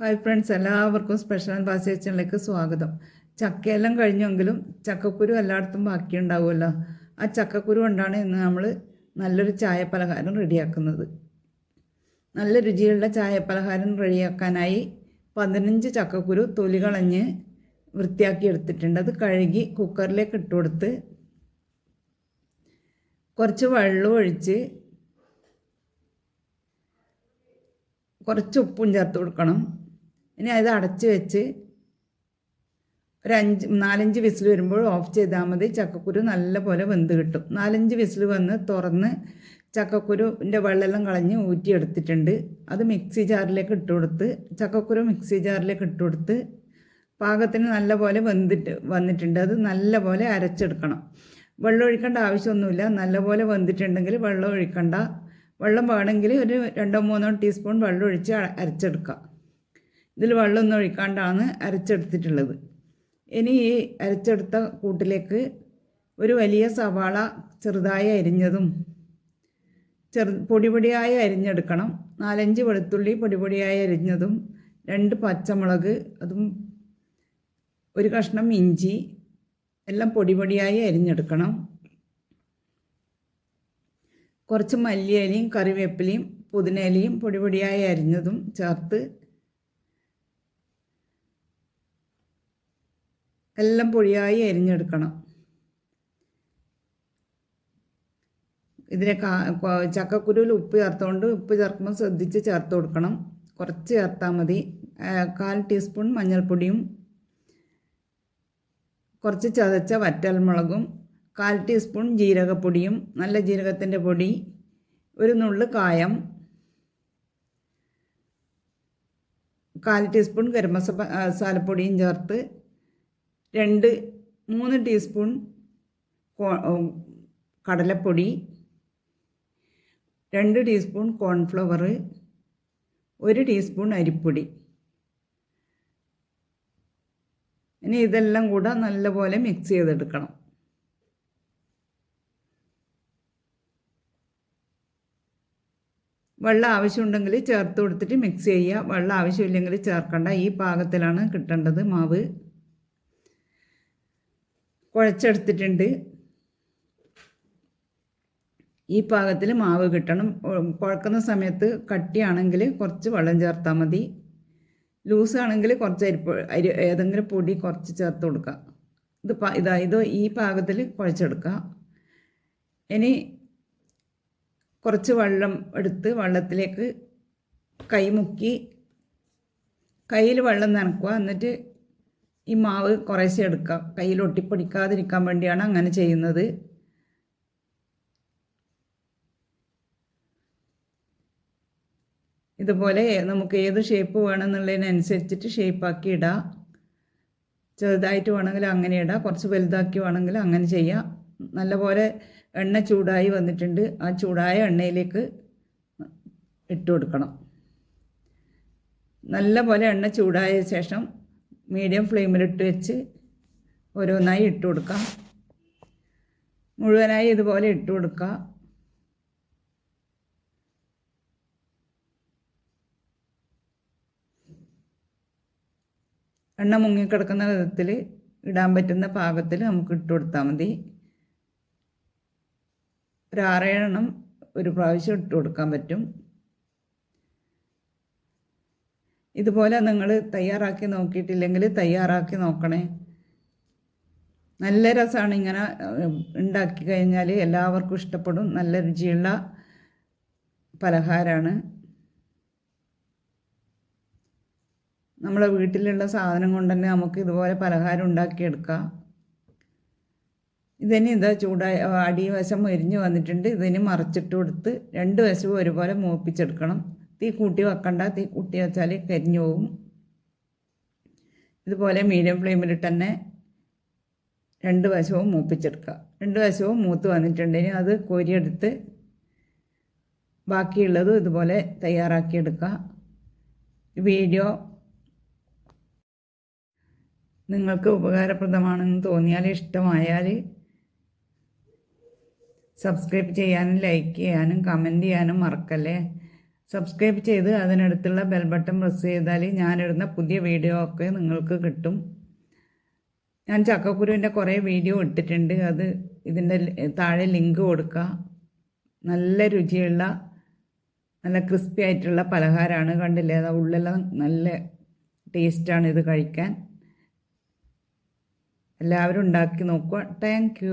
Hi friends എല്ലാവർക്കും special pass കിച്ചണിലേക്ക് സ്വാഗതം. ചക്കയെല്ലാം കഴിഞ്ഞെങ്കിലും ചക്കക്കുരു എല്ലായിടത്തും ബാക്കിയുണ്ടാവുമല്ലോ. ആ ചക്കക്കുരു കൊണ്ടാണ് ഇന്ന് നമ്മൾ നല്ലൊരു ചായ പലഹാരം റെഡിയാക്കുന്നത്. നല്ല രുചിയുള്ള ചായ പലഹാരം റെഡിയാക്കാനായി പതിനഞ്ച് ചക്കക്കുരു തൊലി കളഞ്ഞ് വൃത്തിയാക്കി എടുത്തിട്ടുണ്ട്. അത് കഴുകി കുക്കറിലേക്ക് ഇട്ട് കൊടുത്ത് കുറച്ച് വെള്ളം ഒഴിച്ച് കുറച്ച് ഉപ്പും ചേർത്ത് കൊടുക്കണം. ഇനി അത് അടച്ച് വെച്ച് ഒരു അഞ്ച് നാലഞ്ച് വിസിൽ വരുമ്പോൾ ഓഫ് ചെയ്താൽ മതി. ചക്കക്കുരു നല്ലപോലെ വെന്ത് കിട്ടും. നാലഞ്ച് വിസിൽ വന്ന് തുറന്ന് ചക്കക്കുരുവിന്റെ വെള്ളമെല്ലാം കളഞ്ഞ് ഊറ്റിയെടുത്തിട്ടുണ്ട്. അത് മിക്സി ജാറിലേക്ക് ഇട്ട് കൊടുത്ത് ചക്കക്കുരു മിക്സി ജാറിലേക്ക് ഇട്ട് കൊടുത്ത് പാകത്തിന് നല്ലപോലെ വെന്തിട്ട് വന്നിട്ടുണ്ട്. അത് നല്ലപോലെ അരച്ചെടുക്കണം. വെള്ളം ഒഴിക്കേണ്ട ആവശ്യമൊന്നുമില്ല. നല്ലപോലെ വെന്തിട്ടുണ്ടെങ്കിൽ വെള്ളം ഒഴിക്കണ്ട. വെള്ളം വേണമെങ്കിൽ ഒരു രണ്ടോ മൂന്നോ ടീസ്പൂൺ വെള്ളം ഒഴിച്ച് അരച്ചെടുക്കാം. ഇതിൽ വെള്ളമൊന്നും ഒഴിക്കാണ്ടാണ് അരച്ചെടുത്തിട്ടുള്ളത്. ഇനി ഈ അരച്ചെടുത്ത കൂട്ടിലേക്ക് ഒരു വലിയ സവാള ചെറുതായി അരിഞ്ഞതും ചെറു പൊടി പൊടിയായി അരിഞ്ഞെടുക്കണം. നാലഞ്ച് വെളുത്തുള്ളി പൊടി പൊടിയായി അരിഞ്ഞതും രണ്ട് പച്ചമുളക് അതും ഒരു കഷ്ണം ഇഞ്ചി എല്ലാം പൊടി പൊടിയായി അരിഞ്ഞെടുക്കണം. കുറച്ച് മല്ലിയലയും കറിവേപ്പിലയും പുതിനയിലയും പൊടി പൊടിയായി അരിഞ്ഞതും ചേർത്ത് എല്ലാം പൊടിയായി അരിഞ്ഞെടുക്കണം. ഇതിനെ ചക്കക്കുരുവിൽ ഉപ്പ് ചേർത്തുകൊണ്ട് ഉപ്പ് ചേർക്കുമ്പോൾ ശ്രദ്ധിച്ച് ചേർത്ത് കൊടുക്കണം. കുറച്ച് ചേർത്താൽ മതി. കാൽ ടീസ്പൂൺ മഞ്ഞൾപ്പൊടിയും കുറച്ച് ചതച്ച വറ്റൽമുളകും കാൽ ടീസ്പൂൺ ജീരകപ്പൊടിയും നല്ല ജീരകത്തിന്റെ പൊടി ഒരു നുള്ള് കായം കാൽ ടീസ്പൂൺ ഗരം മസ മസാലപ്പൊടിയും ചേർത്ത് രണ്ട് മൂന്ന് ടീസ്പൂൺ കടലപ്പൊടി രണ്ട് ടീസ്പൂൺ കോൺഫ്ലവർ ഒരു ടീസ്പൂൺ അരിപ്പൊടി. ഇനി ഇതെല്ലാം കൂടെ നല്ലപോലെ മിക്സ് ചെയ്തെടുക്കണം. വെള്ളം ആവശ്യമുണ്ടെങ്കിൽ ചേർത്ത് കൊടുത്തിട്ട് മിക്സ് ചെയ്യുക. വെള്ളം ആവശ്യമില്ലെങ്കിൽ ചേർക്കണ്ട. ഈ പാകത്തിലാണ് കിട്ടേണ്ടത് മാവ്. കുഴച്ചെടുത്തിട്ടുണ്ട്. ഈ പാകത്തിൽ മാവ് കിട്ടണം. കുഴക്കുന്ന സമയത്ത് കട്ടിയാണെങ്കിൽ കുറച്ച് വെള്ളം ചേർത്താൽ മതി. ലൂസാണെങ്കിൽ കുറച്ച് അരിപ്പ് അരി ഏതെങ്കിലും പൊടി കുറച്ച് ചേർത്ത് കൊടുക്കുക. ഇത് ഇതാ ഇത് ഈ പാകത്തിൽ കുഴച്ചെടുക്കുക. ഇനി കുറച്ച് വെള്ളം എടുത്ത് വെള്ളത്തിലേക്ക് കൈ മുക്കി കയ്യിൽ വെള്ളം നനക്കുക. എന്നിട്ട് ഈ മാവ് കുറേശ്ശെ എടുക്കുക കയ്യിൽ ഒട്ടിപ്പിടിക്കാതിരിക്കാൻ വേണ്ടിയാണ് അങ്ങനെ ചെയ്യുന്നത്. ഇതുപോലെ നമുക്ക് ഏത് ഷേപ്പ് വേണമെന്നുള്ളതിനനുസരിച്ചിട്ട് ഷേപ്പാക്കി ഇടാം. ചെറുതായിട്ട് വേണമെങ്കിൽ അങ്ങനെ ഇടാം. കുറച്ച് വലുതാക്കി വേണമെങ്കിൽ അങ്ങനെ ചെയ്യാം. നല്ലപോലെ എണ്ണ ചൂടായി വന്നിട്ടുണ്ട്. ആ ചൂടായ എണ്ണയിലേക്ക് ഇട്ട് കൊടുക്കണം. നല്ല പോലെ എണ്ണ ചൂടായ ശേഷം മീഡിയം ഫ്ലെയിമിലിട്ട് വെച്ച് ഓരോന്നായി ഇട്ട് കൊടുക്കാം. മുഴുവനായി ഇതുപോലെ ഇട്ട് കൊടുക്കുക എണ്ണ മുങ്ങിക്കിടക്കുന്ന വിധത്തിൽ ഇടാൻ പറ്റുന്ന പാകത്തിൽ നമുക്ക് ഇട്ട് കൊടുത്താൽ മതി. ഒരു ആറേഴെണ്ണം ഒരു പ്രാവശ്യം ഇട്ട് കൊടുക്കാൻ പറ്റും. ഇതുപോലെ നിങ്ങൾ തയ്യാറാക്കി നോക്കിയിട്ടില്ലെങ്കിൽ തയ്യാറാക്കി നോക്കണേ. നല്ല രസമാണ് ഇങ്ങനെ ഉണ്ടാക്കി കഴിഞ്ഞാൽ എല്ലാവർക്കും ഇഷ്ടപ്പെടും. നല്ല രുചിയുള്ള പലഹാരമാണ് നമ്മളെ വീട്ടിലുള്ള സാധനം കൊണ്ട് തന്നെ നമുക്ക് ഇതുപോലെ പലഹാരം ഉണ്ടാക്കിയെടുക്കാം. ഇതിന് ഇതാ ചൂടായ അടിവശം എരിഞ്ഞു വന്നിട്ടുണ്ട്. ഇതിന് മറിച്ചിട്ട് കൊടുത്ത് രണ്ട് വശവും ഒരുപോലെ മൂപ്പിച്ചെടുക്കണം. തീ കൂട്ടി വെക്കണ്ട. തീ കൂട്ടി വെച്ചാൽ കരിഞ്ഞു പോകും ഇതുപോലെ മീഡിയം ഫ്ലെയിമിലിട്ട് തന്നെ രണ്ട് വശവും മൂപ്പിച്ചെടുക്കുക. രണ്ട് വശവും മൂത്ത് വന്നിട്ടുണ്ടെങ്കിൽ അത് കോരിയെടുത്ത് ബാക്കിയുള്ളതും ഇതുപോലെ തയ്യാറാക്കിയെടുക്കുക വീഡിയോ നിങ്ങൾക്ക് ഉപകാരപ്രദമാണെന്ന് തോന്നിയാൽ ഇഷ്ടമായാൽ സബ്സ്ക്രൈബ് ചെയ്യാനും ലൈക്ക് ചെയ്യാനും കമന്റ് ചെയ്യാനും മറക്കല്ലേ? സബ്സ്ക്രൈബ് ചെയ്ത് അതിനടുത്തുള്ള ബെൽ ബട്ടൺ പ്രസ് ചെയ്താൽ ഞാനിടുന്ന പുതിയ വീഡിയോ ഒക്കെ നിങ്ങൾക്ക് കിട്ടും. ഞാൻ ചക്കക്കുരുവിന്റെ കുറേ വീഡിയോ ഇട്ടിട്ടുണ്ട്. അത് ഇതിന്റെ താഴെ ലിങ്ക് കൊടുക്കുക നല്ല രുചിയുള്ള നല്ല ക്രിസ്പി ആയിട്ടുള്ള പലഹാരമാണ് കണ്ടില്ലേ? അത് ഉള്ളെല്ലാം നല്ല ടേസ്റ്റാണ് ഇത് കഴിക്കാൻ. എല്ലാവരും ഉണ്ടാക്കി നോക്കുക. താങ്ക്